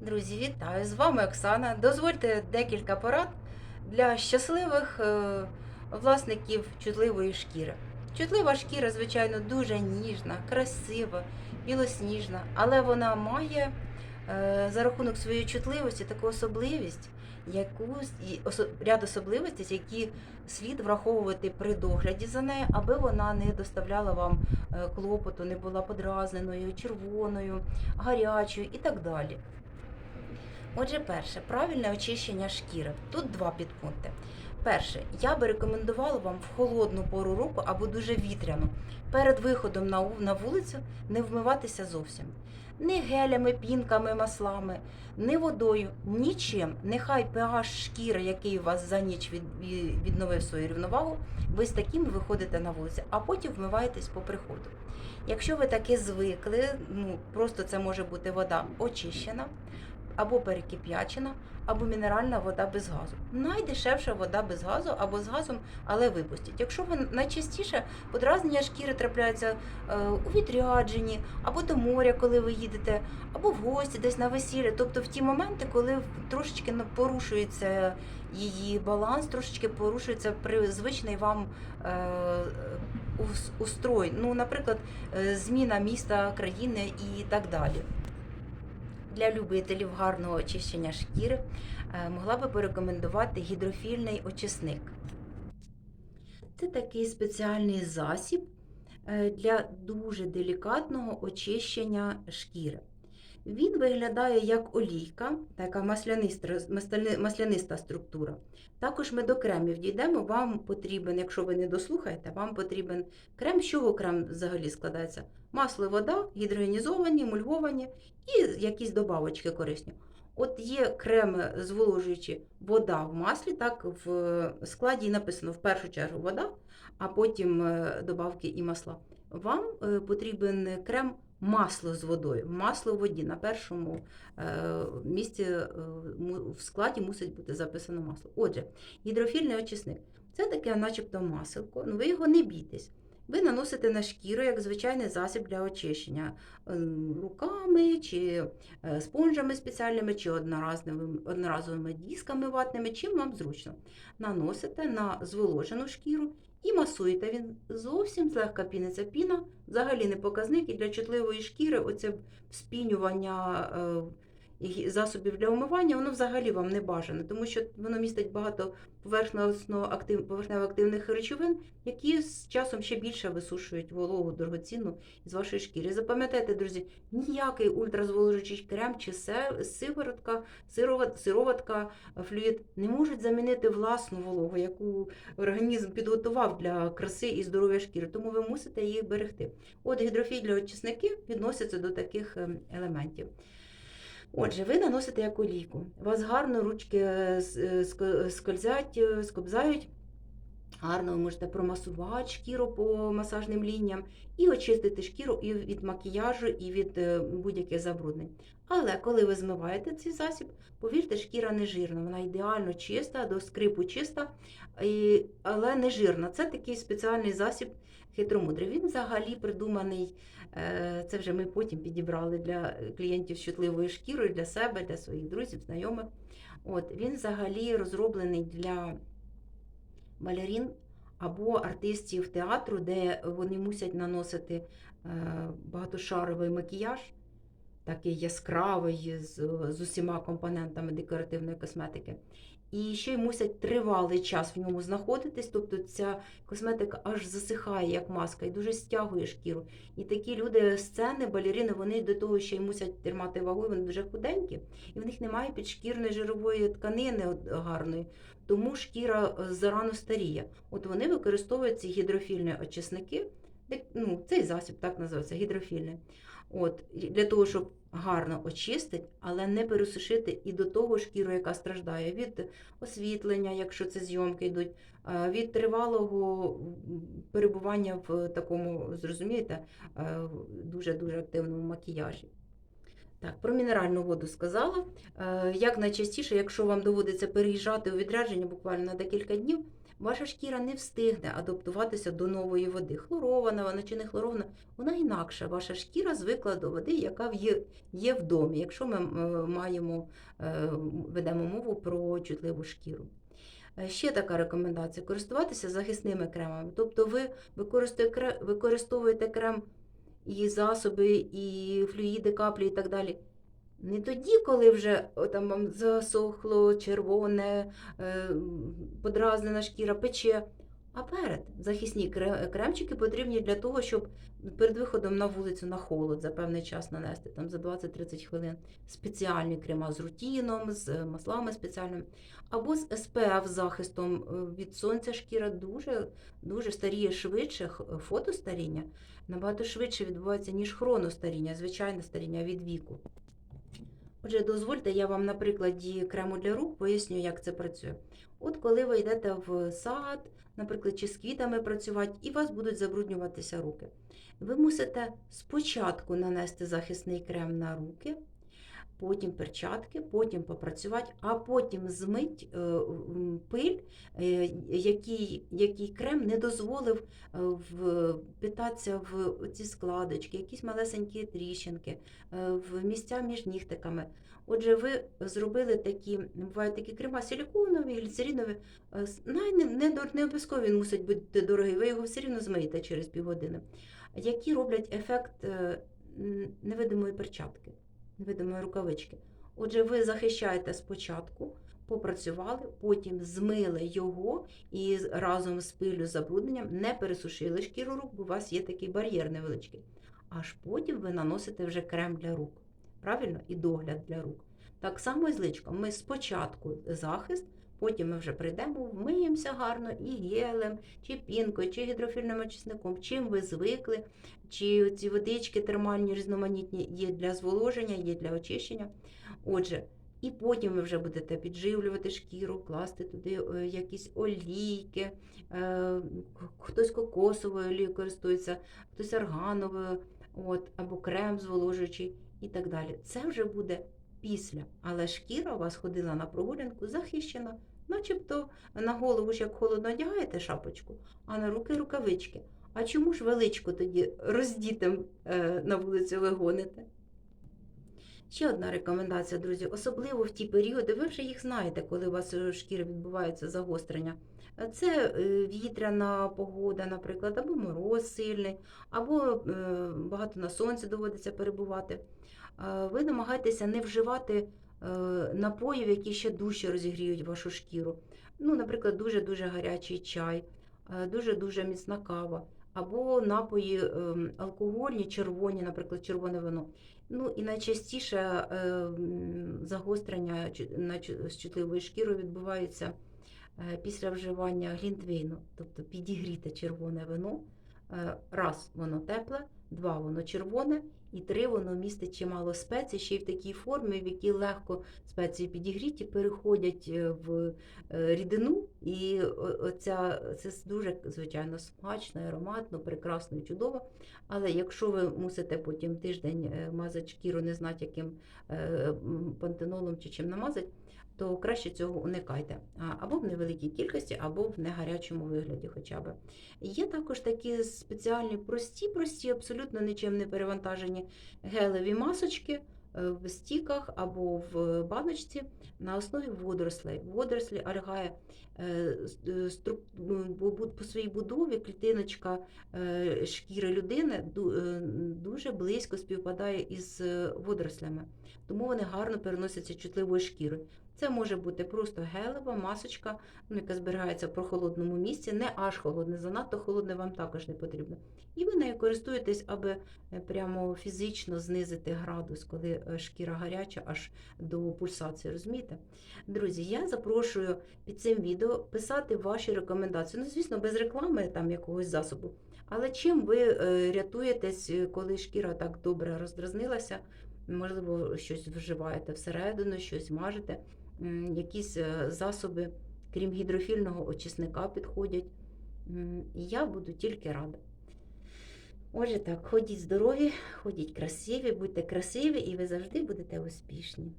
Друзі, вітаю! З вами Оксана. Дозвольте декілька порад для щасливих е, власників чутливої шкіри. Чутлива шкіра, звичайно, дуже ніжна, красива, білосніжна, але вона має е, за рахунок своєї чутливості таку особливість, яку ряд особливостей, які слід враховувати при догляді за нею, аби вона не доставляла вам е, клопоту, не була подразненою, червоною, гарячою і так далі. Отже, перше, правильне очищення шкіри. Тут два підпункти. Перше, я би рекомендувала вам в холодну пору року або дуже вітряну перед виходом на, вулицю не вмиватися зовсім. Ні гелями, пінками, маслами, ні водою, нічим. Нехай pH шкіри, який у вас за ніч від, відновив свою рівновагу, ви з таким виходите на вулицю, а потім вмиваєтесь по приходу. Якщо ви таки звикли, ну просто це може бути вода очищена, або перекип'ячена, або мінеральна вода без газу. Найдешевша вода без газу або з газом, але випустіть. Якщо ви найчастіше подразнення шкіри трапляються е, у відрядженні, або до моря, коли ви їдете, або в гості, десь на весілля, тобто в ті моменти, коли трошечки на- порушується її баланс, трошечки порушується при звичний вам е, устрой. Ну, наприклад, е, зміна міста, країни і так далі для любителів гарного очищення шкіри е, могла би порекомендувати гідрофільний очисник. Це такий спеціальний засіб е, для дуже делікатного очищення шкіри. Він виглядає як олійка, така масляниста, масляниста структура. Також ми до кремів дійдемо. Вам потрібен, якщо ви не дослухаєте, вам потрібен крем. З чого крем взагалі складається? Масло, вода, гідрогенізовані, мульговані і якісь добавочки корисні. От є креми зволожуючі вода в маслі, так в складі написано в першу чергу вода, а потім е, добавки і масла. Вам е, потрібен крем масло з водою. Масло в воді на першому е, місці е, в складі мусить бути записано масло. Отже, гідрофільний очисник це таке, начебто, маселко, ну ви його не бійтесь. Ви наносите на шкіру як звичайний засіб для очищення ем, руками, чи е, спонжами спеціальними, чи одноразовими, одноразовими дисками ватними, чим вам зручно. Наносите на зволожену шкіру і масуєте. Він зовсім злегка піниться піна, взагалі не показник. І для чутливої шкіри оце вспінювання е, засобів для умивання, воно взагалі вам не бажане, тому що воно містить багато поверхнево-активних речовин, які з часом ще більше висушують вологу дорогоцінну з вашої шкіри. Запам'ятайте, друзі, ніякий ультразволожуючий крем чи сиворотка, сирова- сироватка, флюїд не можуть замінити власну вологу, яку організм підготував для краси і здоров'я шкіри, тому ви мусите їх берегти. От гідрофільні очисники відносяться до таких ем, елементів. Отже, ви наносите як олійку. У вас гарно ручки е, е, ск- скользять, е, скобзають. Гарно ви можете промасувати шкіру по масажним лініям і очистити шкіру і від макіяжу, і від е, будь-яких забруднень. Але коли ви змиваєте цей засіб, повірте, шкіра не жирна, вона ідеально чиста, до скрипу чиста, але не жирна. Це такий спеціальний засіб хитромудрий. Він взагалі придуманий, е, це вже ми потім підібрали для клієнтів з чутливою шкірою, для себе, для своїх друзів, знайомих. От, він взагалі розроблений для балерін або артистів театру, де вони мусять наносити е, багатошаровий макіяж, такий яскравий з, з усіма компонентами декоративної косметики. І ще й мусять тривалий час в ньому знаходитись, тобто ця косметика аж засихає, як маска, і дуже стягує шкіру. І такі люди, сцени, балеріни, вони до того ще й мусять тримати вагу, вони дуже худенькі, і в них немає підшкірної жирової тканини гарної, тому шкіра е, зарано старіє. От вони використовують ці гідрофільні очисники, ну, цей засіб так називається гідрофільний. От, для того, щоб гарно очистити, але не пересушити і до того шкіру, яка страждає від освітлення, якщо це зйомки йдуть, е, від тривалого перебування в такому, зрозумієте, е, дуже-дуже активному макіяжі. Так, про мінеральну воду сказала. Е, Як найчастіше, якщо вам доводиться переїжджати у відрядження буквально на декілька днів, ваша шкіра не встигне адаптуватися до нової води. Хлорована вона чи не хлорована, вона інакша. Ваша шкіра звикла до води, яка є, в домі, якщо ми е, маємо, е, ведемо мову про чутливу шкіру. Е, Ще така рекомендація: користуватися захисними кремами. Тобто ви використовуєте крем і засоби, і флюїди, каплі і так далі. Не тоді, коли вже там засохло, червоне, е, подразнена шкіра, пече. А перед захисні кремчики потрібні для того, щоб перед виходом на вулицю на холод за певний час нанести, там за 20-30 хвилин. Спеціальні крема з рутіном, з е, маслами спеціальними, або з SPF захистом е, від сонця шкіра дуже, дуже старіє швидше, фотостаріння набагато швидше відбувається, ніж хроностаріння, звичайне старіння від віку. Отже, дозвольте, я вам на прикладі крему для рук поясню, як це працює. От коли ви йдете в сад, наприклад, чи з квітами працювати, і у вас будуть забруднюватися руки. Ви мусите спочатку нанести захисний крем на руки, потім перчатки, потім попрацювати, а потім змить е, пиль, е, який, який крем не дозволив е, впитатися в ці складочки, якісь малесенькі тріщинки, в місця між нігтиками. Отже, ви зробили такі, бувають такі крема силіконові, гліцеринові. е, Не, не, не обов'язково він мусить бути дорогий, ви його все рівно змиєте через півгодини, які роблять ефект невидимої перчатки, невидимої рукавички. Отже, ви захищаєте спочатку, попрацювали, потім змили його і разом з пилю забрудненням не пересушили шкіру рук, бо у вас є такий бар'єр невеличкий. Аж потім ви наносите вже крем для рук. Правильно? І догляд для рук. Так само і з личком. Ми спочатку захист, потім ми вже прийдемо, вмиємося гарно і гелем, чи пінкою, чи гідрофільним очисником, чим ви звикли, чи ці водички термальні, різноманітні є для зволоження, є для очищення. Отже, і потім ви вже будете підживлювати шкіру, класти туди е, якісь олійки, е, хтось кокосовою олією користується, хтось органовою, от, або крем зволожуючий і так далі. Це вже буде після. Але шкіра у вас ходила на прогулянку захищена, начебто на голову ж як холодно одягаєте шапочку, а на руки рукавички. А чому ж величко тоді роздітим е, на вулицю ви гоните? Ще одна рекомендація, друзі, особливо в ті періоди, ви вже їх знаєте, коли у вас у шкіри відбувається загострення. Е, Це е, вітряна погода, наприклад, або мороз сильний, або е, багато на сонці доводиться перебувати. Ви намагайтеся не вживати напоїв, які ще дужче розігріють вашу шкіру. Ну, наприклад, дуже-дуже гарячий чай, дуже-дуже міцна кава, або напої ем, алкогольні, червоні, наприклад, червоне вино. Ну і найчастіше загострення на чутливою шкірою відбувається після вживання глінтвейну, тобто підігріте червоне вино. Е, Раз воно тепле, два воно червоне, і три воно містить чимало спецій, ще й в такій формі, в якій легко спеції підігріті, переходять е, в е, рідину, і оця, це дуже, звичайно, смачно, ароматно, прекрасно і чудово. Але якщо ви мусите потім тиждень е, мазати шкіру, не знати, яким е, пантенолом чи чим намазати, то краще цього уникайте. Або в невеликій кількості, або в негарячому вигляді хоча б. Є також такі спеціальні прості, прості, абсолютно нічим не перевантажені гелеві масочки е, в стіках або в баночці на основі водорослей. Водорослі альгає е, е, ну, по своїй будові клітиночка шкіри людини дуже близько співпадає із водорослями, тому вони гарно переносяться чутливою шкірою. Це може бути просто гелева масочка, ну, яка зберігається в прохолодному місці, не аж холодне, занадто холодне вам також не потрібно. І ви нею користуєтесь, аби е, прямо фізично знизити градус, коли е, шкіра гаряча аж до пульсації. Розумієте? Друзі, я запрошую під цим відео писати ваші рекомендації. Ну, звісно, без реклами там якогось засобу. Але чим ви е, рятуєтесь, коли шкіра так добре роздразнилася? Можливо, щось вживаєте всередину, щось мажете, якісь е, засоби, крім гідрофільного очисника, підходять. І я буду тільки рада. Отже, так, ходіть здорові, ходіть красиві, будьте красиві, і ви завжди будете успішні.